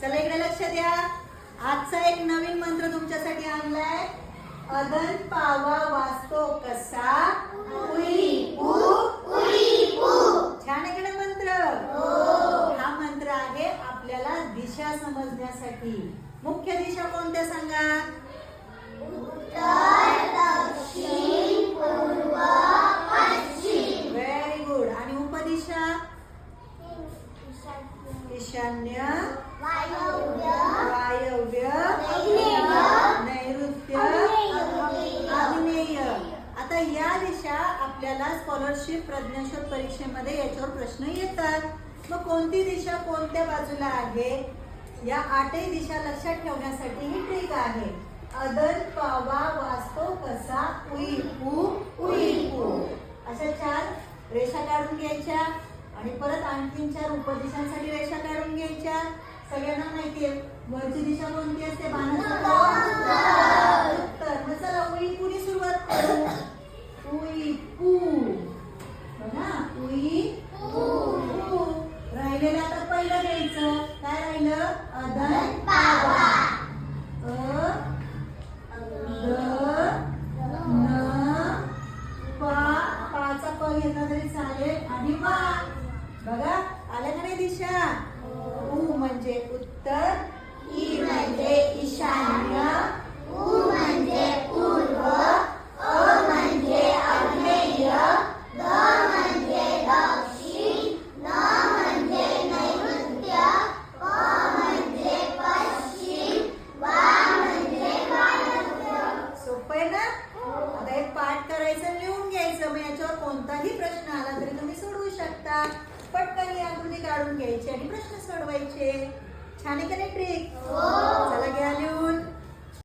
चला इकडे लक्ष द्या. आजचा एक नवीन मंत्र तुमच्यासाठी आणलाय. अदन पावा वाचतो कसा? उई उ छान आहे मंत्र? हा. मंत्र आहे आपल्याला दिशा समजण्यासाठी. मुख्य दिशा कोणत्या सांगा? व्हेरी गुड आणि उपदिशा? ईशान्य. आता या दिशा आपल्याला स्कॉलरशिप प्रज्ञाशोध परीक्षेमध्ये याच्यावर प्रश्न येतात. मग कोणती दिशा कोणत्या बाजूला आहे? या आठही दिशा लक्षात ठेवण्यासाठी ही ट्रिक आहे. अदर पावा वाचतो कसा उई उ उई उ. अशा चार रेषा काढून घ्यायच्या आणि परत आणखीन चार उपदिशांसाठी रेषा काढून घ्यायच्या. सगळ्यांना माहिती आहे वरची दिशा कोणती असते बाणाचा उत्तर मग चला उई पुनी सुरुवात करू उई पू बघा उई राहिलेलं आता पहिलं घ्यायचं काय राहिलं? अदन पावा अ न पा पाचा प घेतला तरी चालेल. आणि वा. बघा आलं का नाही दिशा? उ म्हणजे उत्तर ई म्हणजे ईशान्य उ म्हणजे पूर्व अ म्हणजे आग्नेय द म्हणजे दक्षिण न म्हणजे नैऋत्य प म्हणजे पश्चिम वा म्हणजे सोपं आहे ना आता हे पाठ करायचं लिहून घ्यायचं मग कोणताही प्रश्न आला तरी तुम्ही सोडवू शकता. पटकन ही आकृती काढून घ्यायची आणि प्रश्न सोडवायचे. छान आहे का नाही ट्रिक?